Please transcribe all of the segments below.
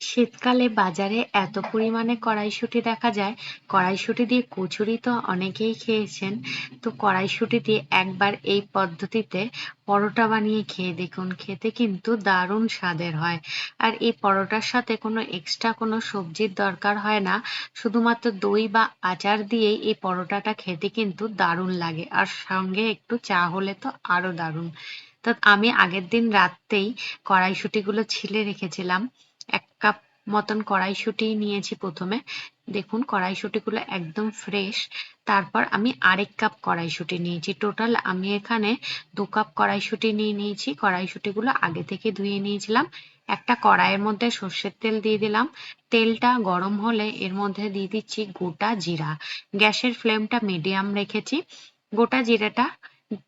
শীতকালে বাজারে এত পরিমাণে কড়াইশুঁটি দেখা যায়। কড়াইশুঁটি দিয়ে কচুরি তো অনেকেই খেয়েছেন। তো কড়াইশুঁটি দিয়ে একবার এই পদ্ধতিতে পরোটা বানিয়ে খেয়ে দেখুন, খেতে কিন্তু দারুণ স্বাদের হয়। আর এই পরোটার সাথে কোনো এক্সট্রা কোনো সবজির দরকার হয় না। শুধুমাত্র দই বা আচার দিয়েই এই পরোটাটা খেতে কিন্তু দারুণ লাগে। আর সঙ্গে একটু চা হলে তো আরও দারুণ। তো আমি আগের দিন রাত্রেই কড়াইশুঁটিগুলো ছিলে রেখেছিলাম। কাপ মতন কড়াইশুঁটি নিয়েছি প্রথমে। দেখুন, কড়াইশুঁটিগুলো একদম ফ্রেশ। তারপর আমি আরেক কাপ কড়াইশুঁটি নিয়েছি। টোটাল আমি এখানে দু কাপ কড়াইশুঁটি নিয়ে নিয়েছি। কড়াইশুঁটিগুলো আগে থেকে ধুয়ে নিয়েছিলাম। একটা কড়াইয়ের মধ্যে সর্ষের তেল দিয়ে দিলাম। তেলটা গরম হলে এর মধ্যে দিয়ে দিচ্ছি গোটা জিরা। গ্যাসের ফ্লেমটা মিডিয়াম রেখেছি। গোটা জিরাটা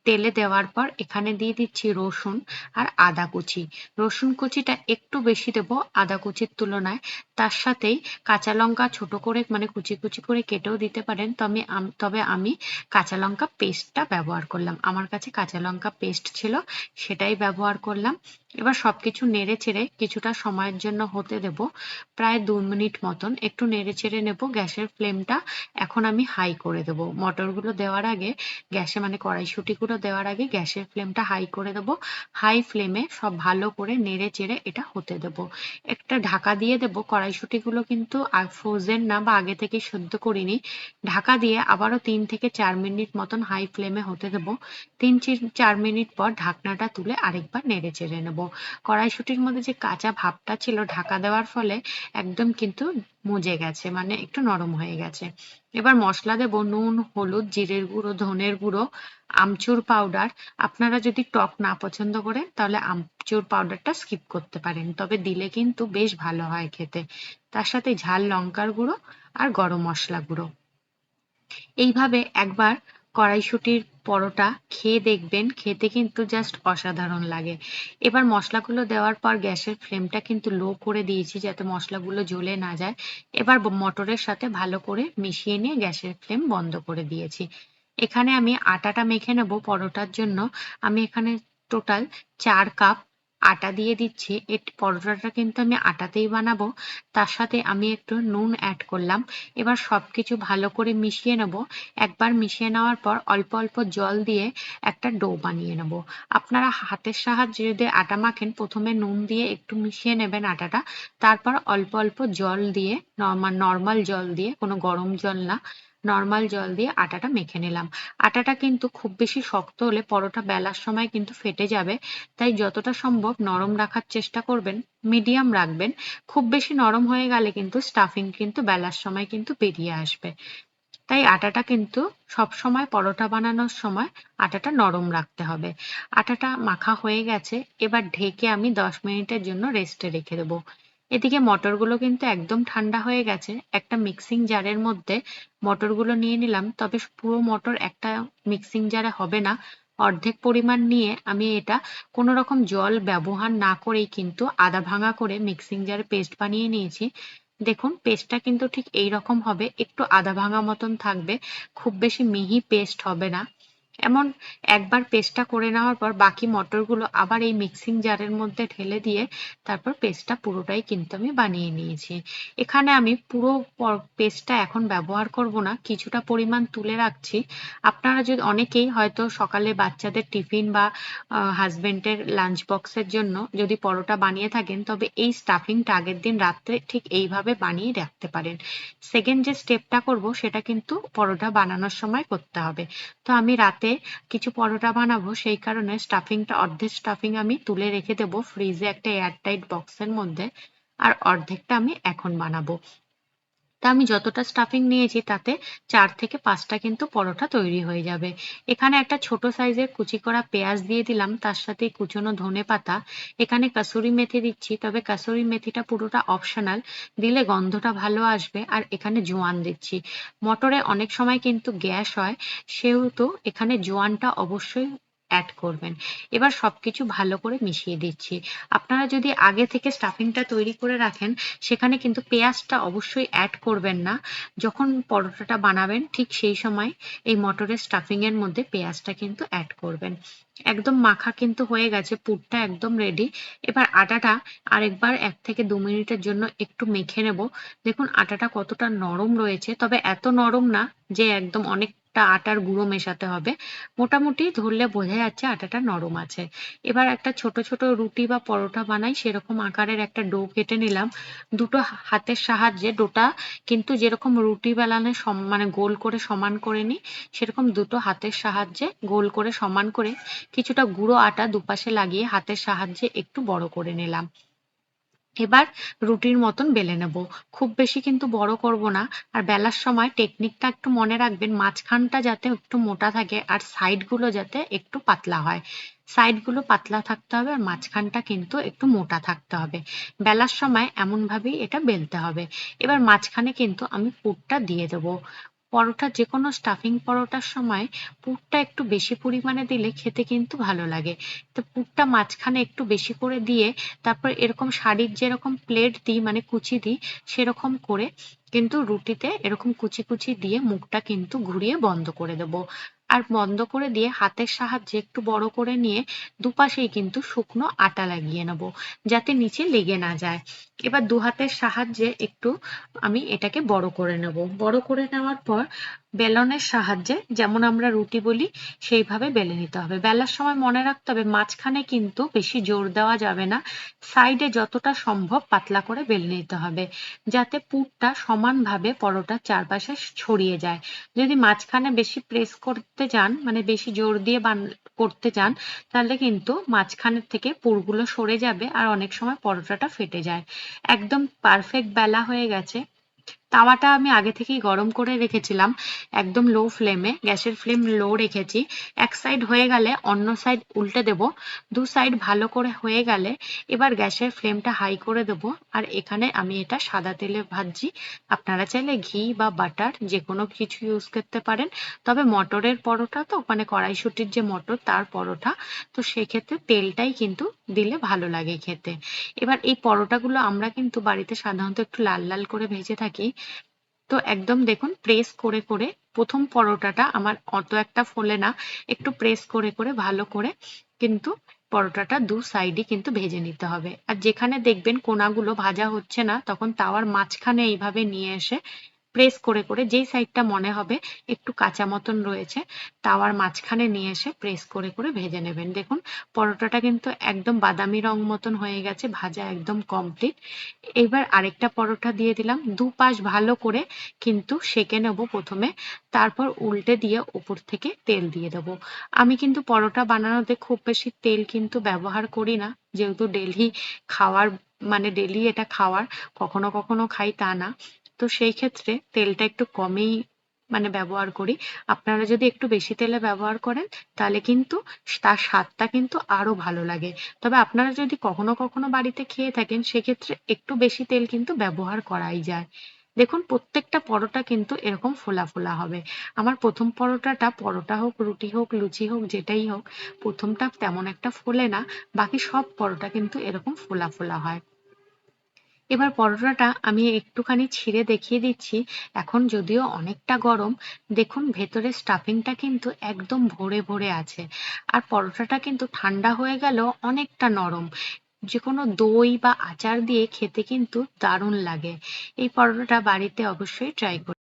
তেলে দেওয়ার পর এখানে দিয়ে দিচ্ছি রসুন আর আদা কুচি। রসুন কুচিটা একটু বেশি দেবো আদা কুচির তুলনায়। তার সাথেই কাঁচা লঙ্কা ছোট করে মানে কুচি কুচি করে কেটেও দিতে পারেন। তবে তবে আমি কাঁচা লঙ্কা পেস্টটা ব্যবহার করলাম। আমার কাছে কাঁচা লঙ্কা পেস্ট ছিল, সেটাই ব্যবহার করলাম। এবার সবকিছু নেড়ে চেড়ে কিছুটা সময়ের জন্য হতে দেব, প্রায় দু মিনিট মতন। একটু নেড়ে চেড়ে নেব, গ্যাসের ফ্লেমটা এখন আমি হাই করে দেব। মটরগুলো দেওয়ার আগে, গ্যাসে মানে কড়াইশুটিগুলো দেওয়ার আগে গ্যাসের ফ্লেমটা হাই করে দেব। হাই ফ্লেমে সব ভালো করে নেড়ে চেড়ে এটা হতে দেব। একটা ঢাকা দিয়ে দেব। কড়াইশুটিগুলো কিন্তু ফ্রোজেন না বা আগে থেকে সেদ্ধ করিনি। ঢাকা দিয়ে আবারও তিন থেকে চার মিনিট মতন হাই ফ্লেমে হতে দেব। তিন চার মিনিট পর ঢাকনাটা তুলে আরেকবার নেড়ে চেড়ে নেব। কড়াইশুটির মধ্যে যে কাঁচা ভাবটা ছিল ঢাকা দেওয়ার ফলে একদম কিন্তু মজে গেছে মানে একটু নরম হয়ে গেছে। এবার মশলা দেব, নুন, হলুদ, জিরের গুঁড়ো, ধনের গুঁড়ো, আমচুর পাউডার আপনারা যদি টক না পছন্দ করেন, তাহলে আমচুর পাউডারটা স্কিপ করতে পারেন, তবে দিলে কিন্তু বেশ ভালো হয় খেতে। তার সাথে ঝাল লঙ্কার গুঁড়ো আর গরম মশলা গুঁড়ো। এইভাবে একবার কড়াইশুটির পরোটা খেয়ে দেখবেন, খেতে কিন্তু জাস্ট অসাধারণ লাগে। এবার মশলাগুলো দেওয়ার পর গ্যাসের ফ্লেমটা কিন্তু লো করে দিয়েছি যাতে মশলাগুলো জ্বলে না যায়। এবার মটরের সাথে ভালো করে মিশিয়ে নিয়ে গ্যাসের ফ্লেম বন্ধ করে দিয়েছি। এখানে আমি আটাটা মেখে নেব পরোটার জন্য। আমি এখানে টোটাল চার কাপ আটা দিয়ে দিচ্ছি। এই পরোটাটা কিন্তু আমি আটাতেই বানাবো। তার সাথে আমি একটু নুন অ্যাড করলাম। এবার সবকিছু ভালো করে মিশিয়ে নেব। একবার মিশিয়ে নেওয়ার পর অল্প অল্প জল দিয়ে একটা ডো বানিয়ে নেব। আপনারা হাতের সাহায্যে যদি আটা মাখেন, প্রথমে নুন দিয়ে একটু মিশিয়ে নেবেন আটাটা। তারপর অল্প অল্প জল দিয়ে নর্মাল নর্মাল জল দিয়ে, কোনো গরম জল না নর্মাল জল দিয়ে আটাটা মেখে নিলাম। আটাটা কিন্তু খুব বেশি শক্ত হলে পরোটা বেলার সময় কিন্তু ফেটে যাবে। তাই যতটা সম্ভব নরম রাখার চেষ্টা করবেন মিডিয়াম রাখবেন। খুব বেশি নরম হয়ে গেলে কিন্তু স্টাফিং কিন্তু বেলার সময় কিন্তু বেরিয়ে আসবে। তাই আটাটা কিন্তু সব সময় পরোটা বানানোর সময় আটাটা নরম রাখতে হবে। আটাটা মাখা হয়ে গেছে, এবার ঢেকে আমি দশ মিনিটের জন্য রেস্টে রেখে দেবো। এদিকে মটরগুলো কিন্তু একদম ঠান্ডা হয়ে গেছে। একটা মিক্সিং জারের মধ্যে মটরগুলো নিয়ে নিলাম। তবে পুরো মটর একটা মিক্সিং জারে হবে না। অর্ধেক পরিমাণ নিয়ে আমি এটা কোনো রকম জল ব্যবহার না করেই কিন্তু আদা ভাঙা করে মিক্সিং জারে পেস্ট বানিয়ে নিয়েছি। দেখুন পেস্টটা কিন্তু ঠিক এই রকম হবে। একটু আদা ভাঙা মতন থাকবে। খুব বেশি মিহি পেস্ট হবে না। এমন একবার পেস্টটা করে নেওয়ার পর বাকি মটরগুলো আবার এই মিক্সিং জারের মধ্যে ঢেলে দিয়ে তারপর পেস্টটা পুরোটাই কিন্তু আমি বানিয়ে নিয়েছি। এখানে আমি পুরো পেস্টটা এখন ব্যবহার করব না, কিছুটা পরিমাণ তুলে রাখছি। আপনারা যদি অনেকেই হয়তো সকালে বাচ্চাদের টিফিন বা হাজবেন্ডের লাঞ্চ বক্সের জন্য যদি পরোটা বানিয়ে থাকেন, তবে এই স্টাফিংটা আগের দিন রাত্রে ঠিক এইভাবে বানিয়ে রাখতে পারেন। সেকেন্ড যে স্টেপটা করব, সেটা কিন্তু পরোটা বানানোর সময় করতে হবে। তো আমি রাতে কিছু পরোটা বানাবো, সেই কারণে স্টাফিংটা অর্ধেক স্টাফিং আমি তুলে রেখে দেবো। ফ্রিজে একটা এয়ারটাইট বক্সের মধ্যে, আর অর্ধেকটা আমি এখন বানাবো। তা আমি যতটা স্টাফিং নিয়েছি, তাতে চার থেকে পাঁচটা কিন্তু পরোটা তৈরি হয়ে যাবে। এখানে একটা ছোট সাইজের কুচি করা পেঁয়াজ দিয়ে দিলাম, তার সাথে কুচনো ধনে পাতা। এখানে কাসুরি মেথি দিচ্ছি, তবে কাসুরি মেথিটা পুরোটা অপশনাল দিলে গন্ধটা ভালো আসবে। আর এখানে জোয়ান দিচ্ছি। মটরে অনেক সময় কিন্তু গ্যাস হয়, সেহেতু এখানে জোয়ানটা অবশ্যই অ্যাড করবেন। এবার সবকিছু ভালো করে মিশিয়ে দিচ্ছি। আপনারা যদি আগে থেকে স্টাফিংটা তৈরি করে রাখেন, সেখানে কিন্তু পেঁয়াজটা অবশ্যই অ্যাড করবেন না। যখন পরোটাটা বানাবেন, ঠিক সেই সময় এই মটরের স্টাফিং এর মধ্যে পেঁয়াজটা কিন্তু অ্যাড করবেন। একদম মাখা কিন্তু হয়ে গেছে, পুরটা একদম রেডি এবার আটাটা আরেকবার এক থেকে দু মিনিটের জন্য একটু মেখে নেব। দেখুন, আটাটা কতটা নরম রয়েছে। তবে এত নরম না যে একদম অনেকটা আটার গুঁড়ো মেশাতে হবে। মোটামুটি ধরলে বোঝা যাচ্ছে আটাটা নরম আছে। এবার একটা ছোট ছোট রুটি বা পরোটা বানাই, সেরকম আকারের একটা ডো কেটে নিলাম। দুটো হাতের সাহায্যে ডোটা কিন্তু যেরকম রুটি বেলানে মানে গোল করে সমান করে নিই সেরকম দুটো হাতের সাহায্যে গোল করে সমান করে কিছুটা গুঁড়ো আটা দুপাশে লাগিয়ে হাতের সাহায্যে একটু বড় করে নিলাম। এবার রুটির মতন বেলে নেব। খুব বেশি কিন্তু বড় করব না। আর বেলার সময় টেকনিকটা একটু মনে রাখবেন, মাঝখানটা যাতে একটু মোটা থাকে আর সাইডগুলো যাতে একটু পাতলা হয়। সাইডগুলো পাতলা থাকতে হবে আর মাঝখানটা কিন্তু একটু মোটা থাকতে হবে। বেলার সময় এমনভাবেই এটা বেলতে হবে। এবার মাঝখানে কিন্তু আমি পুরটা দিয়ে দেবো। পরোটা যে কোনো স্টাফিং পরোটার সময় পুরটা একটু বেশি পরিমাণে দিলে খেতে কিন্তু ভালো লাগে। তো পুরটা মাঝখানে একটু বেশি করে দিয়ে তারপর এরকম শাড়ির যেরকম প্লেট দিই মানে কুচি দিই, সেরকম করে কিন্তু রুটিতে এরকম কুচি কুচি দিয়ে মুখটা কিন্তু ঘুরিয়ে বন্ধ করে দেব। আর বন্ধ করে দিয়ে হাতের সাহায্যে একটু বড় করে নিয়ে দুপাশেই কিন্তু শুকনো আটা লাগিয়ে নেব, যাতে নিচে লেগে না যায়। এবার দু হাতের সাহায্যে একটু আমি এটাকে বড় করে নেব। বড় করে নেওয়ার পর বেলনের সাহায্যে, যেমন আমরা রুটি বলি, সেইভাবে বেলে নিতে হবে। বেলার সময় মনে রাখতে হবে, মাঝখানে কিন্তু বেশি জোর দেওয়া যাবে না। সাইডে যতটা সম্ভব পাতলা করে বেলে নিতে হবে, যাতে পুরটা সমানভাবে পরোটার চারপাশে ছড়িয়ে যায়। যদি মাঝখানে বেশি প্রেস করতে যান মানে বেশি জোর দিয়ে বান, করতে চান, তাহলে কিন্তু মাঝখানের থেকে পুরগুলো সরে যাবে আর অনেক সময় পরোটাটা ফেটে যায়। একদম পারফেক্ট বেলা হয়ে গেছে। তাওয়াটা আমি আগে থেকেই গরম করে রেখেছিলাম, একদম লো ফ্লেমে গ্যাসের ফ্লেম লো রেখেছি। এক সাইড হয়ে গেলে অন্য সাইড উল্টে দেব, দু সাইড ভালো করে হয়ে গেলে এবার গ্যাসের ফ্লেমটা হাই করে দেব। আর এখানে আমি এটা সাদা তেলে ভাজছি। আপনারা চাইলে ঘি বা বাটার যে কোনো কিছু ইউজ করতে পারেন। তবে মটরের পরোটা তো মানে কড়াইশুটির যে মটর, তার পরোটা। তো সেক্ষেত্রে তেলটাই কিন্তু দিলে ভালো লাগে খেতে। এবার এই পরোটাগুলো আমরা কিন্তু বাড়িতে সাধারণত একটু লাল লাল করে ভেজে থাকি। তো একদম দেখুন প্রেস করে করে প্রথম পরোটাটা আমার অত একটা ফোলে না, একটু প্রেস করে করে ভালো করে কিন্তু পরোটাটা দু সাইডই কিন্তু ভেজে নিতে হবে। আর যেখানে দেখবেন কোনাগুলো ভাজা হচ্ছে না, তখন তাওয়ার মাঝখানে এইভাবে নিয়ে এসে প্রেস করে করে যেই সাইডটা মনে হবে একটু কাঁচা মতন রয়েছে, তাওয়ার মাঝখানে নিয়ে এসে প্রেস করে করে ভেজে নেবেন। দেখুন, পরোটাটা কিন্তু একদম বাদামি রং মতন হয়ে গেছে, ভাজা একদম কমপ্লিট এবার আরেকটা পরোটা দিয়ে দিলাম, দুপাশ ভালো করে কিন্তু সেকে নেব প্রথমে, তারপর উল্টে দিয়ে উপর থেকে তেল দিয়ে দেব। আমি কিন্তু পরোটা বানানোতে খুব বেশি তেল কিন্তু ব্যবহার করি না, যেহেতু ডেলি খাওয়ার মানে ডেলি এটা খাওয়ার, কখনো কখনো খাই তা না। তো সেই ক্ষেত্রে তেলটা একটু কমেই মানে ব্যবহার করি। আপনারা যদি একটু বেশি তেলে ব্যবহার করেন, তাহলে কিন্তু তার স্বাদটা কিন্তু আরও ভালো লাগে। তবে আপনারা যদি কখনো কখনো বাড়িতে খেয়ে থাকেন, সেক্ষেত্রে একটু বেশি তেল কিন্তু ব্যবহার করাই যায়। দেখুন, প্রত্যেকটা পরোটা কিন্তু এরকম ফোলা ফোলা হবে। আমার প্রথম পরোটাটা পরোটা হোক, রুটি হোক, লুচি হোক, যেটাই হোক, প্রথমটা তেমন একটা ফোলে না, বাকি সব পরোটা কিন্তু এরকম ফোলা ফোলা হয়। এবার পরোটাটা আমি একটুখানি ছিঁড়ে দেখিয়ে দিচ্ছি। এখন যদিও অনেকটা গরম, দেখুন ভেতরে স্টাফিংটা কিন্তু একদম ভরে ভরে আছে। আর পরোটাটা কিন্তু ঠান্ডা হয়ে গেল অনেকটা নরম। যে কোনো দই বা আচার দিয়ে খেতে কিন্তু দারুণ লাগে। এই পরোটাটা বাড়িতে অবশ্যই ট্রাই করুন।